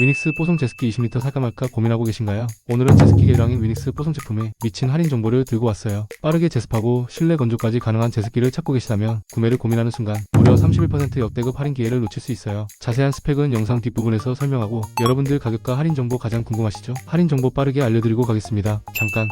위닉스 뽀송 제습기 20리터 살까 말까 고민하고 계신가요? 오늘은 제습기 개량인 위닉스 뽀송 제품에 미친 할인 정보를 들고 왔어요. 빠르게 제습하고 실내 건조까지 가능한 제습기를 찾고 계시다면 구매를 고민하는 순간 무려 31% 역대급 할인 기회를 놓칠 수 있어요. 자세한 스펙은 영상 뒷부분에서 설명하고 여러분들 가격과 할인 정보 가장 궁금하시죠? 할인 정보 빠르게 알려드리고 가겠습니다. 잠깐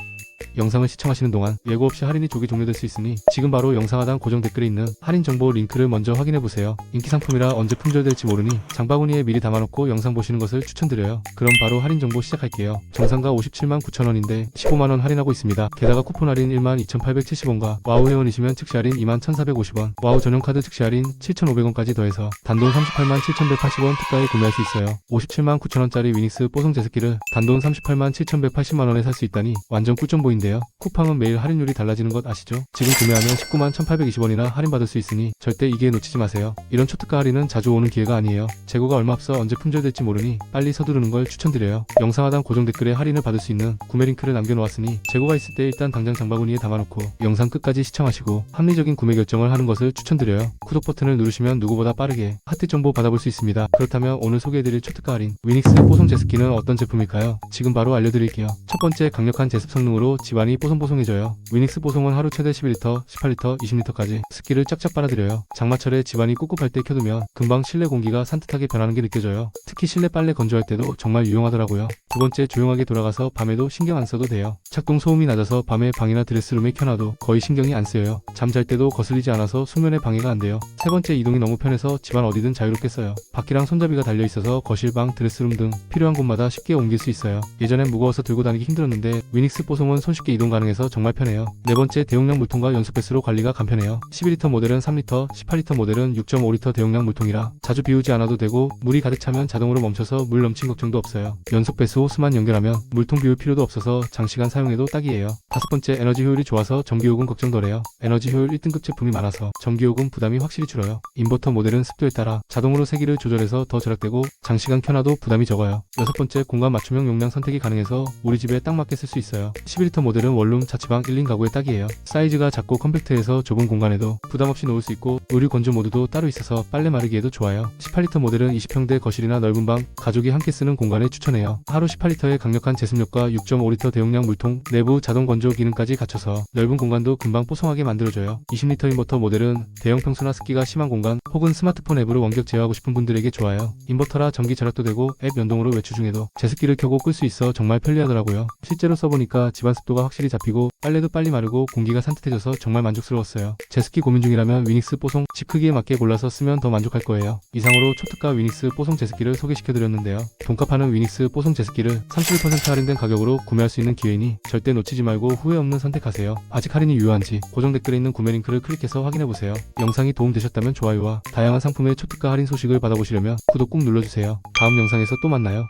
영상을 시청하시는 동안 예고 없이 할인이 조기 종료될 수 있으니 지금 바로 영상 하단 고정 댓글에 있는 할인 정보 링크를 먼저 확인해 보세요. 인기 상품이라 언제 품절될지 모르니 장바구니에 미리 담아놓고 영상 보시는 것을 추천드려요. 그럼 바로 할인 정보 시작할게요. 정상가 57만 9천원인데 15만원 할인하고 있습니다. 게다가 쿠폰 할인 1만 2,870원과 와우 회원이시면 즉시 할인 2만 1,450원, 와우 전용 카드 즉시 할인 7,500원까지 더해서 단돈 38만 7,180원 특가에 구매할 수 있어요. 57만 9천원짜리 위닉스 뽀송 제습기를 단돈 38만 7,180만원에 살 수 있다니 완전 꿀점 보인데 요. 쿠팡은 매일 할인율이 달라지는 것 아시죠? 지금 구매하면 19만 1,820원이나 할인받을 수 있으니 절대 이 기회 놓치지 마세요. 이런 초특가 할인은 자주 오는 기회가 아니에요. 재고가 얼마 없어 언제 품절될지 모르니 빨리 서두르는 걸 추천드려요. 영상 하단 고정 댓글에 할인을 받을 수 있는 구매 링크를 남겨놓았으니 재고가 있을 때 일단 당장 장바구니에 담아놓고 영상 끝까지 시청하시고 합리적인 구매 결정을 하는 것을 추천드려요. 구독 버튼을 누르시면 누구보다 빠르게 핫릿 정보 받아볼 수 있습니다. 그렇다면 오늘 소개해드릴 초특가 할인 위닉스 뽀송 제습기는 어떤 제품일까요? 지금 바로 알려드릴게요. 첫 번째 강력한 제습 성능으로 집안이 뽀송뽀송해져요. 위닉스 뽀송은 하루 최대 11리터, 18리터, 20리터까지 습기를 쫙쫙 빨아들여요. 장마철에 집안이 꿉꿉할 때 켜두면 금방 실내 공기가 산뜻하게 변하는 게 느껴져요. 특히 실내 빨래 건조할 때도 정말 유용하더라고요. 두 번째 조용하게 돌아가서 밤에도 신경 안 써도 돼요. 착동 소음이 낮아서 밤에 방이나 드레스룸에 켜놔도 거의 신경이 안 쓰여요. 잠잘 때도 거슬리지 않아서 수면에 방해가 안 돼요. 세 번째 이동이 너무 편해서 집안 어디든 자유롭게 써요. 바퀴랑 손잡이가 달려 있어서 거실방, 드레스룸 등 필요한 곳마다 쉽게 옮길 수 있어요. 예전엔 무거워서 들고 다니기 힘들었는데 위닉스 뽀송은 손 쉽게 이동 가능해서 정말 편해요. 네 번째 대용량 물통과 연소 배수로 관리가 간편해요. 12리터 모델은 3리터, 18리터 모델은 6.5리터 대용량 물통이라 자주 비우지 않아도 되고 물이 가득 차면 자동으로 멈춰서 물 넘친 걱정도 없어요. 연속 배수 호스만 연결하면 물통 비울 필요도 없어서 장시간 사용해도 딱이에요. 다섯 번째 에너지 효율이 좋아서 전기요금 걱정 덜해요. 에너지 효율 1등급 제품이 많아서 전기요금 부담이 확실히 줄어요. 인버터 모델은 습도에 따라 자동으로 세기를 조절해서 더 절약되고 장시간 켜놔도 부담이 적어요. 여섯 번째 공간 맞춤형 용량 선택이 가능해서 우리 집에 딱 맞게 쓸 수 있어요. 11리터 모델은 원룸 자취방 1인 가구에 딱이에요. 사이즈가 작고 컴팩트해서 좁은 공간에도 부담 없이 놓을 수 있고 의류 건조 모드도 따로 있어서 빨래 마르기에도 좋아요. 18리터 모델은 20평대 거실이나 넓은 방, 가족이 함께 쓰는 공간에 추천해요. 하루 18리터의 강력한 제습력과 6.5리터 대용량 물통, 내부 자동 건조 기능까지 갖춰서 넓은 공간도 금방 뽀송하게 만들어줘요. 20리터 인버터 모델은 대형 평수나 습기가 심한 공간 혹은 스마트폰 앱으로 원격 제어하고 싶은 분들에게 좋아요. 인버터라 전기 절약도 되고 앱 연동으로 외출 중에도 제습기를 켜고 끌 수 있어 정말 편리하더라고요. 실제로 써보니까 집안 습도가 확실히 잡히고 빨래도 빨리 마르고 공기가 산뜻해져서 정말 만족스러웠어요. 제습기 고민 중이라면 위닉스 뽀송 집 크기에 맞게 골라서 쓰면 더 만족할 거예요. 이상으로 초특가 위닉스 뽀송 제습기를 소개시켜드렸는데요. 돈값하는 위닉스 뽀송 제습기를 31% 할인된 가격으로 구매할 수 있는 기회이니 절대 놓치지 말고 후회 없는 선택하세요. 아직 할인이 유효한지 고정 댓글에 있는 구매 링크를 클릭해서 확인해보세요. 영상이 도움되셨다면 좋아요와 다양한 상품의 초특가 할인 소식을 받아보시려면 구독 꼭 눌러주세요. 다음 영상에서 또 만나요.